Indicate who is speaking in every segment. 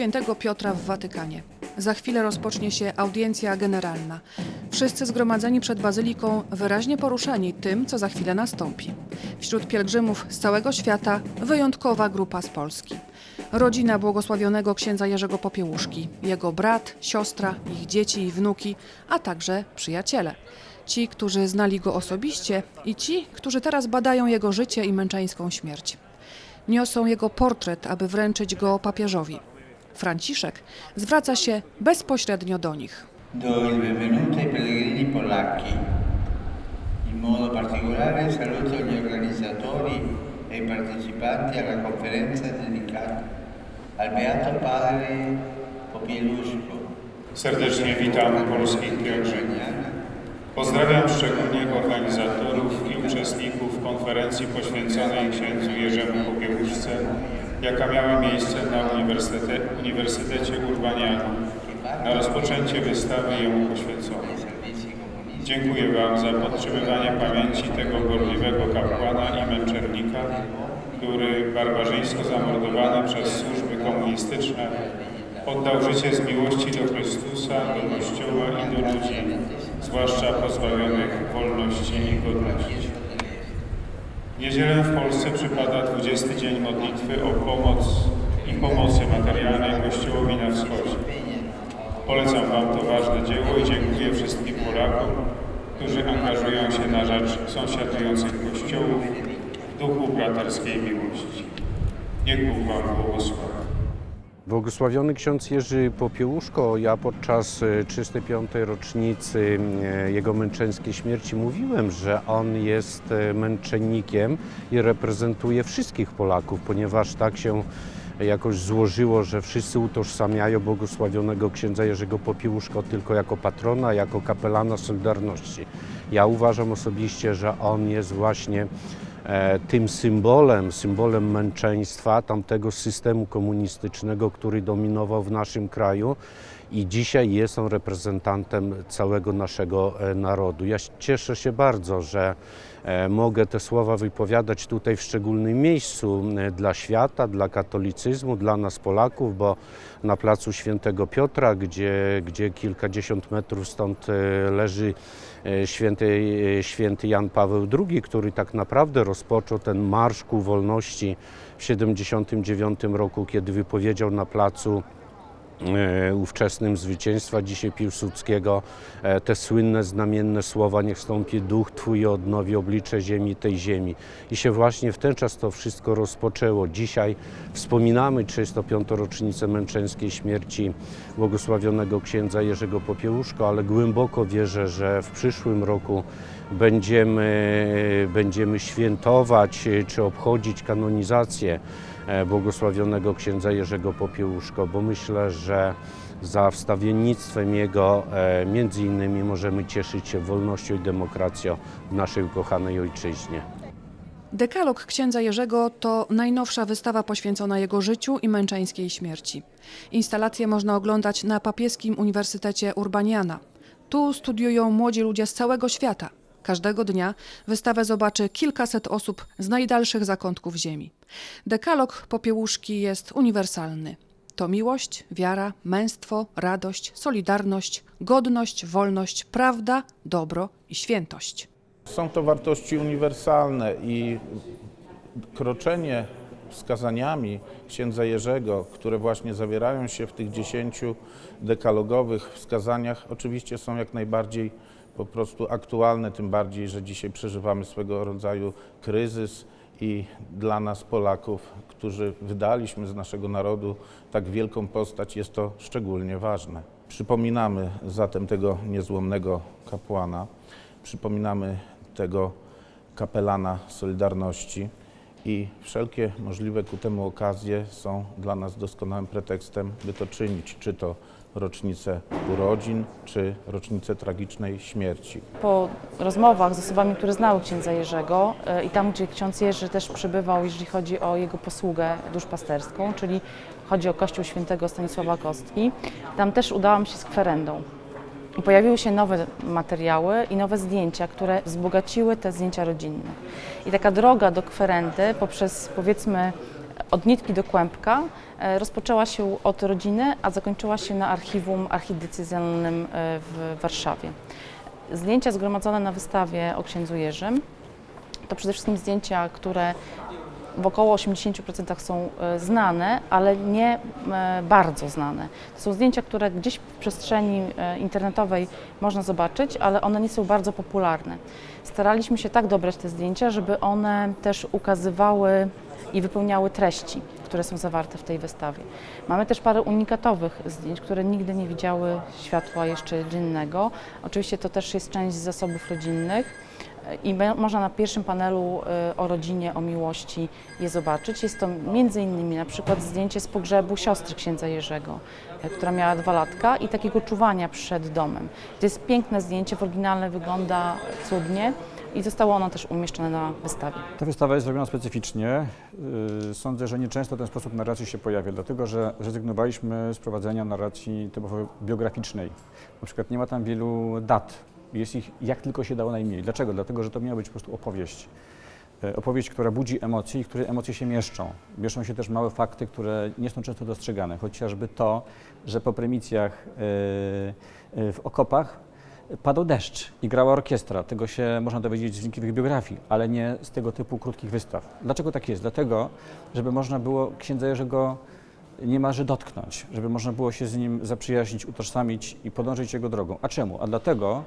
Speaker 1: Świętego Piotra w Watykanie. Za chwilę rozpocznie się audiencja generalna. Wszyscy zgromadzeni przed bazyliką wyraźnie poruszeni tym, co za chwilę nastąpi. Wśród pielgrzymów z całego świata wyjątkowa grupa z Polski. Rodzina błogosławionego księdza Jerzego Popiełuszki, jego brat, siostra, ich dzieci i wnuki, a także przyjaciele. Ci, którzy znali go osobiście i ci, którzy teraz badają jego życie i męczeńską śmierć. Niosą jego portret, aby wręczyć go papieżowi. Franciszek zwraca się bezpośrednio do nich.
Speaker 2: Do il benvenuto ai pellegrini polacchi. In modo particolare saluto gli organizzatori e i partecipanti alla conferenza dedicata al Beato Padre Popieluszko.
Speaker 3: Serdecznie witam polskich pielgrzymów. Pozdrawiam szczególnie organizatorów i uczestników konferencji poświęconej księdzu Jerzemu Popiełuszce, jaka miała miejsce na Uniwersytecie, Uniwersytecie Urbanianum na rozpoczęcie wystawy jemu poświęconej. Dziękuję Wam za podtrzymywanie pamięci tego gorliwego kapłana i męczennika, który barbarzyńsko zamordowany przez służby komunistyczne oddał życie z miłości do Chrystusa, do Kościoła i do ludzi, zwłaszcza pozbawionych wolności i godności. Niedzielę w Polsce przypada 20 dzień modlitwy o pomoc i pomocy materialnej Kościołowi na wschodzie. Polecam Wam to ważne dzieło i dziękuję wszystkim Polakom, którzy angażują się na rzecz sąsiadujących kościołów w duchu braterskiej miłości. Niech Bóg Wam błogosławi.
Speaker 4: Błogosławiony ksiądz Jerzy Popiełuszko, ja podczas e, 305. rocznicy e, jego męczeńskiej śmierci mówiłem, że on jest e, męczennikiem i reprezentuje wszystkich Polaków, ponieważ tak się jakoś złożyło, że wszyscy utożsamiają błogosławionego księdza Jerzego Popiełuszko tylko jako patrona, jako kapelana Solidarności. Ja uważam osobiście, że on jest właśnie e, tym symbolem, symbolem męczeństwa tamtego systemu komunistycznego, który dominował w naszym kraju i dzisiaj jest on reprezentantem całego naszego e, narodu. Ja cieszę się bardzo, że e, mogę te słowa wypowiadać tutaj w szczególnym miejscu e, dla świata, dla katolicyzmu, dla nas Polaków, bo na placu Świętego Piotra, gdzie, gdzie kilkadziesiąt metrów stąd e, leży e, święty, e, święty Jan Paweł II, który tak naprawdę rozpoczął ten marsz ku wolności w 79 roku, kiedy wypowiedział na placu e, ówczesnym zwycięstwa dzisiaj Piłsudskiego e, te słynne, znamienne słowa niech stąpi duch Twój odnowi oblicze ziemi tej ziemi. I się właśnie w ten czas to wszystko rozpoczęło. Dzisiaj wspominamy 35. rocznicę męczeńskiej śmierci błogosławionego księdza Jerzego Popiełuszko, ale głęboko wierzę, że w przyszłym roku będziemy, będziemy świętować e, czy obchodzić kanonizację e, błogosławionego księdza Jerzego Popiełuszko, bo myślę, że za wstawiennictwem jego e, między innymi możemy cieszyć się wolnością i demokracją w naszej ukochanej ojczyźnie.
Speaker 1: Dekalog księdza Jerzego to najnowsza wystawa poświęcona jego życiu i męczeńskiej śmierci. Instalację można oglądać na Papieskim Uniwersytecie Urbaniana. Tu studiują młodzi ludzie z całego świata. Każdego dnia wystawę zobaczy kilkaset osób z najdalszych zakątków ziemi. Dekalog Popiełuszki jest uniwersalny. To miłość, wiara, męstwo, radość, solidarność, godność, wolność, prawda, dobro i świętość.
Speaker 5: Są to wartości uniwersalne i kroczenie wskazaniami księdza Jerzego, które właśnie zawierają się w tych dziesięciu dekalogowych wskazaniach, oczywiście są jak najbardziej po prostu aktualne, tym bardziej, że dzisiaj przeżywamy swego rodzaju kryzys i dla nas Polaków, którzy wydaliśmy z naszego narodu tak wielką postać, jest to szczególnie ważne. Przypominamy zatem tego niezłomnego kapłana, przypominamy tego kapelana Solidarności i wszelkie możliwe ku temu okazje są dla nas doskonałym pretekstem, by to czynić, czy to rocznicę urodzin, czy rocznicę tragicznej śmierci.
Speaker 6: po rozmowach z osobami, które znały księdza Jerzego e, i tam, gdzie ksiądz Jerzy też przebywał, jeżeli chodzi o jego posługę duszpasterską, czyli chodzi o kościół świętego Stanisława Kostki, tam też udałam się z kwerendą. Pojawiły się nowe materiały i nowe zdjęcia, które wzbogaciły te zdjęcia rodzinne. I taka droga do kwerendy poprzez powiedzmy od nitki do kłębka e, rozpoczęła się od rodziny, a zakończyła się na archiwum archidiecezjalnym e, w Warszawie. Zdjęcia zgromadzone na wystawie o księdzu Jerzym to przede wszystkim zdjęcia, które w około 80% są e, znane, ale nie e, bardzo znane. To są zdjęcia, które gdzieś w przestrzeni e, internetowej można zobaczyć, ale one nie są bardzo popularne. Staraliśmy się tak dobrać te zdjęcia, żeby one też ukazywały i wypełniały treści, które są zawarte w tej wystawie. Mamy też parę unikatowych zdjęć, które nigdy nie widziały światła jeszcze dziennego. Oczywiście to też jest część z zasobów rodzinnych. I można na pierwszym panelu y, o rodzinie, o miłości je zobaczyć. Jest to między innymi na przykład zdjęcie z pogrzebu siostry księdza Jerzego, y, która miała dwa latka i takiego czuwania przed domem. To jest piękne zdjęcie, w oryginalne wygląda cudnie i zostało ono też umieszczone na wystawie.
Speaker 7: Ta wystawa jest zrobiona specyficznie. Yy, Sądzę, że nieczęsto ten sposób narracji się pojawia, dlatego że zrezygnowaliśmy z prowadzenia narracji typowo biograficznej. Na przykład nie ma tam wielu dat. Jest ich jak tylko się dało najmniej. Dlaczego? Dlatego, że to miała być po prostu opowieść. E, Opowieść, która budzi emocje i w której emocje się mieszczą. Mieszczą się też małe fakty, które nie są często dostrzegane. Chociażby to, że po prymitjach e, e, w okopach padał deszcz i grała orkiestra. Tego się można dowiedzieć z wnikliwych biografii, ale nie z tego typu krótkich wystaw. Dlaczego tak jest? Dlatego, żeby można było księdza Jerzego niemalże dotknąć, żeby można było się z nim zaprzyjaźnić, utożsamić i podążyć jego drogą. A czemu? A dlatego,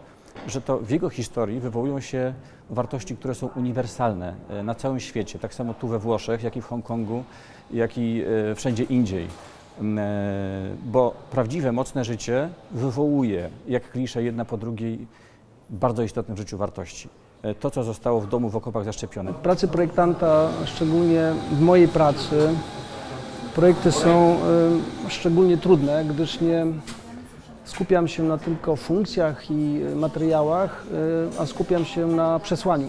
Speaker 7: że to w jego historii wywołują się wartości, które są uniwersalne e, na całym świecie, tak samo tu we Włoszech, jak i w Hongkongu, jak i e, wszędzie indziej. M, e, Bo prawdziwe, mocne życie wywołuje, jak klisze jedna po drugiej, bardzo istotne w życiu wartości. To, co zostało w domu w okopach zaszczepione.
Speaker 8: pracy projektanta, szczególnie w mojej pracy, projekty są szczególnie trudne, gdyż nie skupiam się na tylko funkcjach i materiałach, y, a skupiam się na przesłaniu.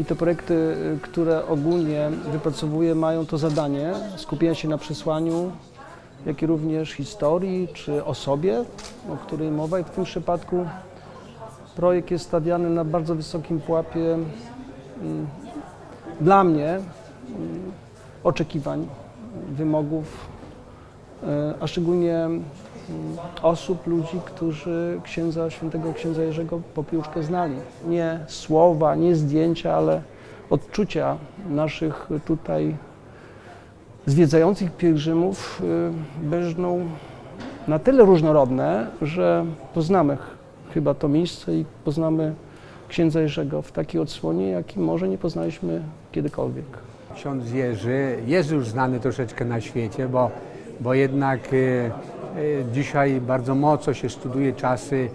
Speaker 8: I te projekty, y, które ogólnie wypracowuję, mają to zadanie skupienia się na przesłaniu, jak i również historii czy osobie, o której mowa. I w tym przypadku projekt jest stawiany na bardzo wysokim pułapie mm, dla mnie mm, oczekiwań, wymogów, e, a szczególnie mm, osób, ludzi, którzy księdza, świętego księdza Jerzego Popiełuszkę znali. Nie słowa, nie zdjęcia, ale odczucia naszych tutaj zwiedzających pielgrzymów y, będą na tyle różnorodne, że poznamy ch- chyba to miejsce i poznamy księdza Jerzego w takiej odsłonie, jakiej może nie poznaliśmy kiedykolwiek.
Speaker 9: Ksiądz Jerzy jest już znany troszeczkę na świecie, bo, bo jednak e, e, dzisiaj bardzo mocno się studuje czasy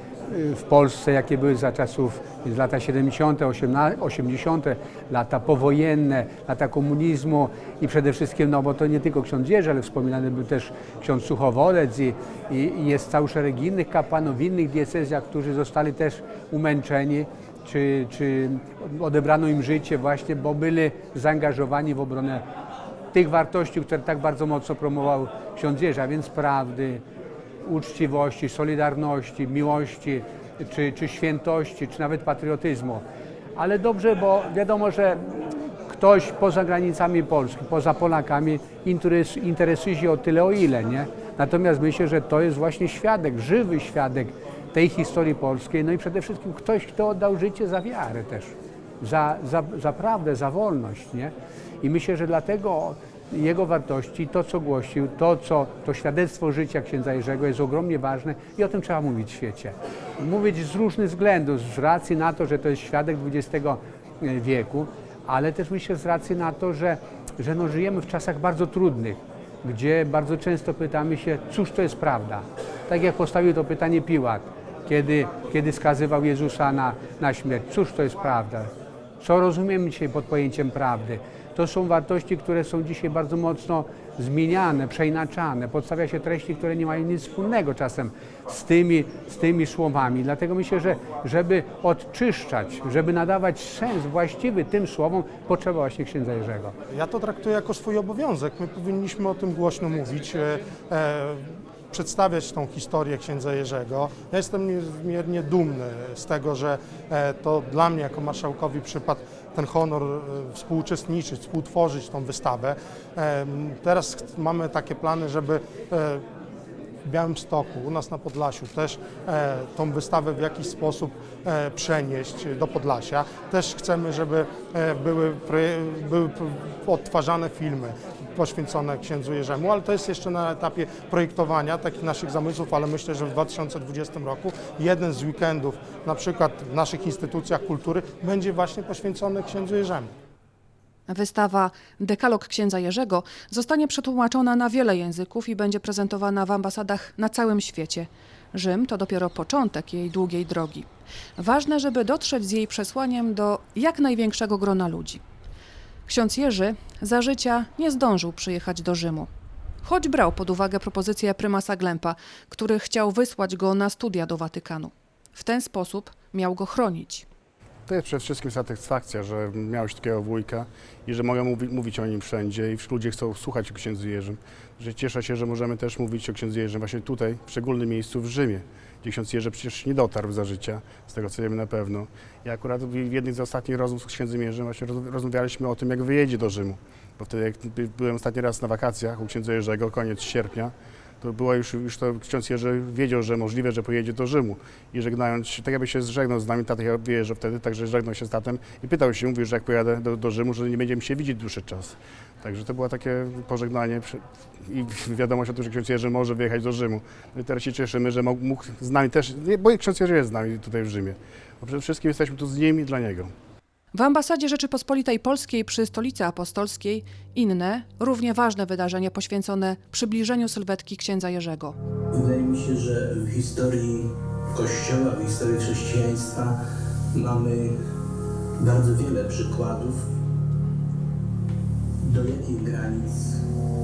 Speaker 9: e, w Polsce, jakie były za czasów lata 70., 18, 80., lata powojenne, lata komunizmu i przede wszystkim, no bo to nie tylko ksiądz Jerzy, ale wspominany był też ksiądz Suchowolec i, i, i jest cały szereg innych kapłanów w innych diecezjach, którzy zostali też umęczeni czy, czy odebrano im życie właśnie, bo byli zaangażowani w obronę tych wartości, które tak bardzo mocno promował ksiądz Jerzy, więc prawdy, uczciwości, solidarności, miłości, czy, czy świętości, czy nawet patriotyzmu. Ale dobrze, bo wiadomo, że ktoś poza granicami Polski, poza Polakami interes, interesuje się o tyle, o ile, nie? Natomiast myślę, że to jest właśnie świadek, żywy świadek tej historii polskiej, no i przede wszystkim ktoś, kto oddał życie za wiarę też, za, za, za prawdę, za wolność, nie? I myślę, że dlatego jego wartości, to co głosił, to co, to świadectwo życia księdza Jerzego jest ogromnie ważne i o tym trzeba mówić w świecie. Mówić z różnych względów, z racji na to, że to jest świadek XX wieku, ale też myślę z racji na to, że, że no żyjemy w czasach bardzo trudnych, gdzie bardzo często pytamy się, cóż to jest prawda. Tak jak postawił to pytanie Piłat, kiedy, kiedy skazywał Jezusa na, na śmierć. Cóż to jest prawda? Co rozumiemy dzisiaj pod pojęciem prawdy? To są wartości, które są dzisiaj bardzo mocno zmieniane, przeinaczane. Podstawia się treści, które nie mają nic wspólnego czasem z tymi, z tymi słowami. Dlatego myślę, że żeby odczyszczać, żeby nadawać sens właściwy tym słowom, potrzeba właśnie księdza Jerzego.
Speaker 10: Ja to traktuję jako swój obowiązek. My powinniśmy o tym głośno mówić, e, e, przedstawiać tą historię księdza Jerzego. Ja jestem niezmiernie dumny z tego, że e, to dla mnie jako marszałkowi przypadł ten honor e, współuczestniczyć, współtworzyć tą wystawę. E, Teraz mamy takie plany, żeby w Białymstoku, u nas na Podlasiu też e, tą wystawę w jakiś sposób e, przenieść do Podlasia. Też chcemy, żeby e, były, były odtwarzane filmy poświęcone księdzu Jerzemu, ale to jest jeszcze na etapie projektowania takich naszych zamysłów, ale myślę, że w 2020 roku jeden z weekendów, na przykład w naszych instytucjach kultury, będzie właśnie poświęcony księdzu Jerzemu.
Speaker 1: Wystawa Dekalog księdza Jerzego zostanie przetłumaczona na wiele języków i będzie prezentowana w ambasadach na całym świecie. Rzym to dopiero początek jej długiej drogi. Ważne, żeby dotrzeć z jej przesłaniem do jak największego grona ludzi. Ksiądz Jerzy za życia nie zdążył przyjechać do Rzymu. Choć brał pod uwagę propozycję prymasa Glempa, który chciał wysłać go na studia do Watykanu. W ten sposób miał go chronić.
Speaker 11: To jest przede wszystkim satysfakcja, że miałeś takiego wujka i że mogę mówi, mówić o nim wszędzie i ludzie chcą słuchać o księdzu Jerzym. Że cieszę się, że możemy też mówić o księdzu Jerzym właśnie tutaj, w szczególnym miejscu w Rzymie, gdzie ksiądz Jerzy przecież nie dotarł za życia, z tego co wiemy na pewno. Ja akurat w jednej z ostatnich rozmów z księdzem Jerzym właśnie roz- rozmawialiśmy o tym, jak wyjedzie do Rzymu. Bo wtedy jak by- byłem ostatni raz na wakacjach u księdza Jerzego, koniec sierpnia, to było już, już to ksiądz Jerzy wiedział, że możliwe, że pojedzie do Rzymu. I żegnając się, tak jakby się zżegnał z nami, tata wyjeżdżał wtedy, także żegnał się z tatem i pytał się, mówił, że jak pojadę do, do Rzymu, że nie będziemy się widzieć dłuższy czas. Także to było takie pożegnanie i wiadomość o tym, że ksiądz Jerzy może wyjechać do Rzymu. No i teraz się cieszymy, że mógł, z nami też, bo ksiądz Jerzy jest z nami tutaj w Rzymie. Bo przede wszystkim jesteśmy tu z nim i dla niego.
Speaker 1: W ambasadzie Rzeczypospolitej Polskiej przy Stolicy Apostolskiej inne, równie ważne wydarzenie poświęcone przybliżeniu sylwetki księdza Jerzego.
Speaker 12: Wydaje mi się, że w historii Kościoła, w historii chrześcijaństwa mamy bardzo wiele przykładów, do jakich granic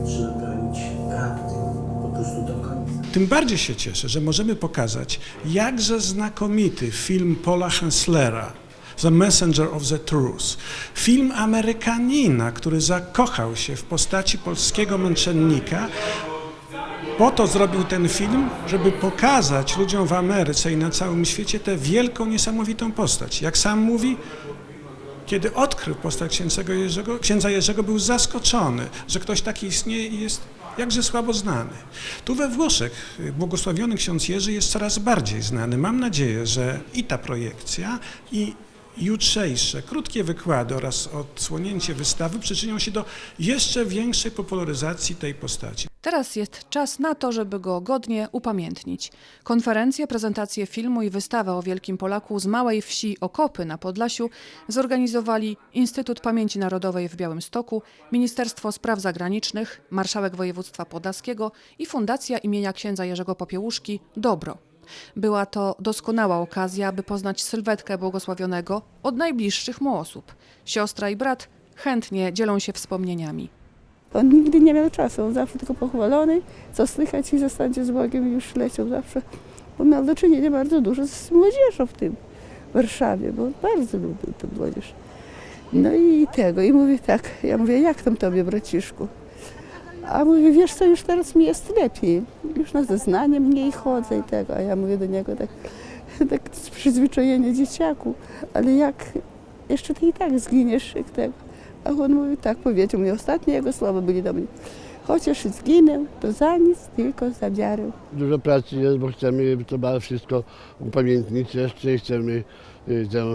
Speaker 12: trzeba bronić prawdy po prostu do końca.
Speaker 13: Tym bardziej się cieszę, że możemy pokazać jakże znakomity film Paula Henslera The Messenger of the Truth. Film Amerykanina, który zakochał się w postaci polskiego męczennika. Po to zrobił ten film, żeby pokazać ludziom w Ameryce i na całym świecie tę wielką, niesamowitą postać. Jak sam mówi, kiedy odkrył postać Jerzego, księdza Jerzego, był zaskoczony, że ktoś taki istnieje i jest jakże słabo znany. Tu we Włoszech y, błogosławiony ksiądz Jerzy jest coraz bardziej znany. Mam nadzieję, że i ta projekcja, i jutrzejsze krótkie wykłady oraz odsłonięcie wystawy przyczynią się do jeszcze większej popularyzacji tej postaci.
Speaker 1: Teraz jest czas na to, żeby go godnie upamiętnić. Konferencję, prezentację filmu i wystawę o Wielkim Polaku z małej wsi Okopy na Podlasiu zorganizowali Instytut Pamięci Narodowej w Białymstoku, Ministerstwo Spraw Zagranicznych, Marszałek Województwa Podlaskiego i Fundacja imienia księdza Jerzego Popiełuszki Dobro. Była to doskonała okazja, aby poznać sylwetkę błogosławionego od najbliższych mu osób. Siostra i brat chętnie dzielą się wspomnieniami.
Speaker 14: On nigdy nie miał czasu, on zawsze tylko pochwalony, co słychać i zostańcie z Bogiem już leciał zawsze. Bo miał do czynienia bardzo dużo z młodzieżą w tym Warszawie, bo bardzo lubił tę młodzież. No i tego, i mówię tak, ja mówię, jak tam tobie braciszku? A mówi, wiesz co, już teraz mi jest lepiej, już na zeznanie mniej chodzę i tego, a ja mówię do niego tak, tak z przyzwyczajenia dzieciaku, ale jak jeszcze ty i tak zginiesz jak tego. A on mówi, tak powiedział mi, ostatnie jego słowa byli do mnie. Chociaż i zginę, to za nic, tylko za wiarę.
Speaker 15: Dużo pracy jest, bo chcemy to wszystko upamiętnić jeszcze i chcemy y, tę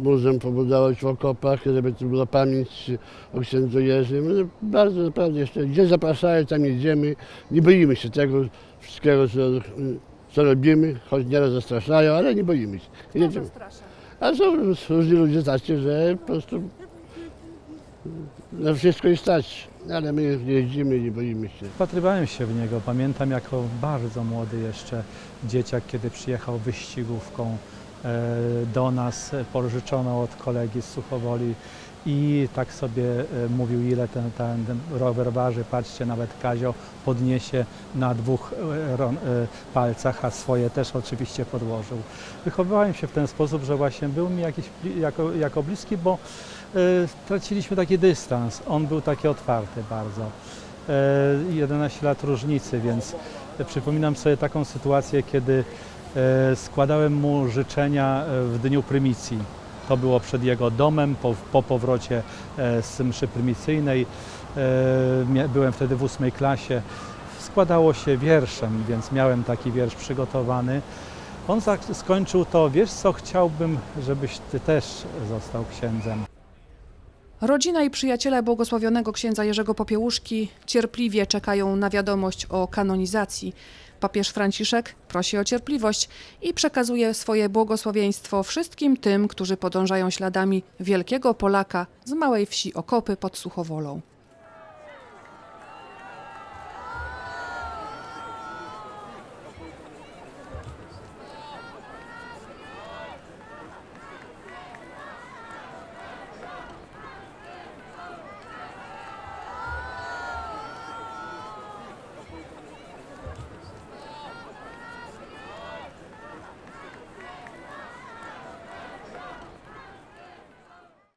Speaker 15: muzeum pobudować w okopach, żeby to była pamięć o księdzu Jerzym. No, Bardzo naprawdę jeszcze, gdzie zapraszają, tam jedziemy. Nie boimy się tego wszystkiego, co, co robimy, choć nieraz zastraszają, ale nie boimy się. Jedziemy. A są różni ludzie tacy, że po prostu na wszystko jest stać, ale my jeździmy nie boimy się.
Speaker 16: Wpatrywałem się w niego. Pamiętam jako bardzo młody jeszcze dzieciak, kiedy przyjechał wyścigówką e, do nas, pożyczoną od kolegi z Suchowoli i tak sobie e, mówił, ile ten, ten, ten rower waży. Patrzcie, nawet Kazio podniesie na dwóch e, palcach, a swoje też oczywiście podłożył. Wychowywałem się w ten sposób, że właśnie był mi jakiś, jako, jako bliski, bo e, traciliśmy taki dystans. On był taki otwarty bardzo. E, 11 lat różnicy, więc przypominam sobie taką sytuację, kiedy e, składałem mu życzenia e, w dniu prymicji. To było przed jego domem, po, po powrocie e, z mszy prymicyjnej. E, Byłem wtedy w ósmej klasie. Składało się wierszem, więc miałem taki wiersz przygotowany. On skończył to, wiesz co, chciałbym, żebyś ty też został księdzem.
Speaker 1: Rodzina i przyjaciele błogosławionego księdza Jerzego Popiełuszki cierpliwie czekają na wiadomość o kanonizacji. Papież Franciszek prosi o cierpliwość i przekazuje swoje błogosławieństwo wszystkim tym, którzy podążają śladami wielkiego Polaka z małej wsi Okopy pod Suchowolą.